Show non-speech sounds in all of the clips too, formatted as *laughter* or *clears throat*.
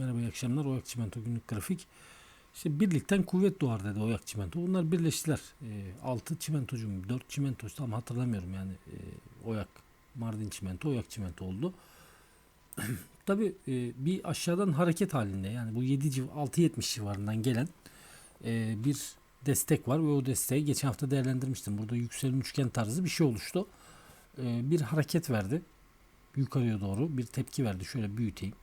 Merhaba iyi akşamlar. Oyak Çimento günlük grafik. İşte birlikten kuvvet doğar dedi Oyak Çimento. Bunlar birleştiler. E, 6 çimentocu mu? 4 çimento tam hatırlamıyorum yani. E, Oyak, Mardin Çimento, Oyak Çimento oldu. *clears throat* Tabi e, bir aşağıdan hareket halinde yani bu 7 civ 6.70 civarından gelen e, bir destek var ve o desteği geçen hafta değerlendirmiştim. Burada yükselen üçgen tarzı bir şey oluştu. E, bir hareket verdi. Yukarıya doğru bir tepki verdi. Şöyle büyüteyim.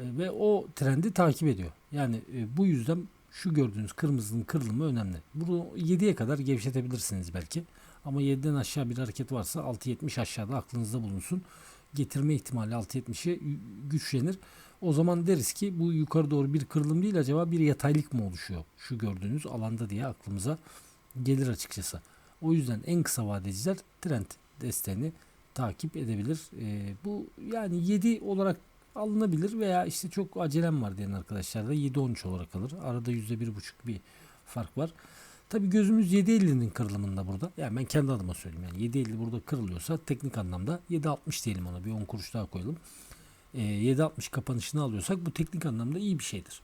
E, ve o trendi takip ediyor. Yani e, bu yüzden şu gördüğünüz kırmızının kırılımı önemli. Bunu 7'ye kadar gevşetebilirsiniz belki. Ama 7'den aşağı bir hareket varsa 6.70 aşağıda aklınızda bulunsun. Getirme ihtimali 6.70'e güçlenir. O zaman deriz ki bu yukarı doğru bir kırılım değil acaba bir yataylık mı oluşuyor? Şu gördüğünüz alanda diye aklımıza gelir açıkçası. O yüzden en kısa vadeciler trend desteğini takip edebilir. E, bu yani 7 olarak alınabilir veya işte çok acelem var diyen arkadaşlar da 7-13 olarak alır. Arada %1,5 bir fark var. Tabi gözümüz 7.50'nin kırılımında burada. Yani ben kendi adıma söyleyeyim. Yani 7.50 burada kırılıyorsa teknik anlamda 7.60 diyelim ona bir 10 kuruş daha koyalım. E, 7.60 kapanışını alıyorsak bu teknik anlamda iyi bir şeydir.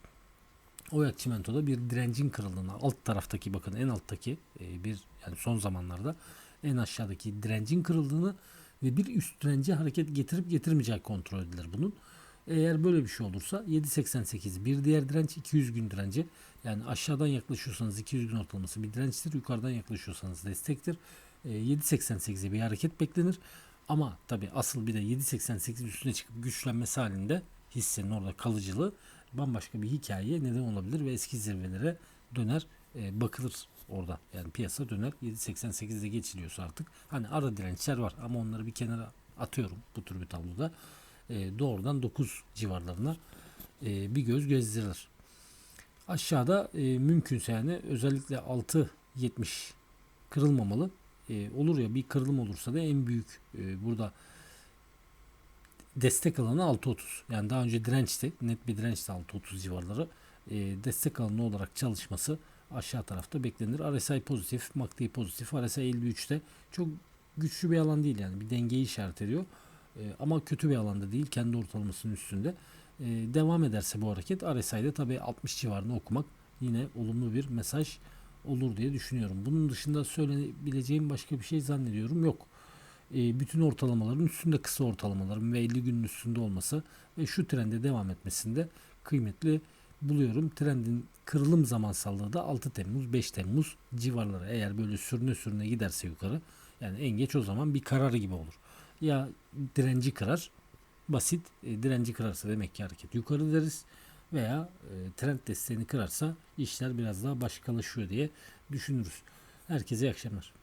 Oyak Çimento'da bir direncin kırıldığını alt taraftaki bakın en alttaki e, bir yani son zamanlarda en aşağıdaki direncin kırıldığını ve bir üst dirence hareket getirip getirmeyeceği kontrol edilir bunun. Eğer böyle bir şey olursa 7.88 bir diğer direnç 200 gün direnci. Yani aşağıdan yaklaşıyorsanız 200 gün ortalaması bir dirençtir. Yukarıdan yaklaşıyorsanız destektir. E, 7.88'e bir hareket beklenir. Ama tabi asıl bir de 7.88 üstüne çıkıp güçlenmesi halinde hissenin orada kalıcılığı bambaşka bir hikayeye neden olabilir ve eski zirvelere döner e, bakılır orada. Yani piyasa döner 7.88'de geçiliyorsa artık. Hani ara dirençler var ama onları bir kenara atıyorum bu tür bir tabloda. E, doğrudan 9 civarlarına e, bir göz gezdirilir. Aşağıda e, mümkünse yani özellikle 6.70 kırılmamalı. Olur ya bir kırılım olursa da en büyük burada destek alanı 6.30. Yani daha önce dirençti. Net bir dirençti 6.30 civarları. Destek alanı olarak çalışması aşağı tarafta beklenir. RSI pozitif, MACD pozitif. RSI 53'te çok güçlü bir alan değil yani bir dengeyi işaret ediyor. E, ama kötü bir alanda değil. Kendi ortalamasının üstünde. E, devam ederse bu hareket RSI'de tabii 60 civarında okumak yine olumlu bir mesaj olur diye düşünüyorum. Bunun dışında söyleyebileceğim başka bir şey zannediyorum yok. E, bütün ortalamaların üstünde kısa ortalamaların ve 50 günün üstünde olması ve şu trende devam etmesinde kıymetli buluyorum. Trendin kırılım zamansallığı da 6 Temmuz 5 Temmuz civarları. Eğer böyle sürüne sürüne giderse yukarı yani en geç o zaman bir kararı gibi olur. Ya direnci kırar basit e, direnci kırarsa demek ki hareket yukarı deriz veya e, trend desteğini kırarsa işler biraz daha başkalaşıyor diye düşünürüz. Herkese iyi akşamlar.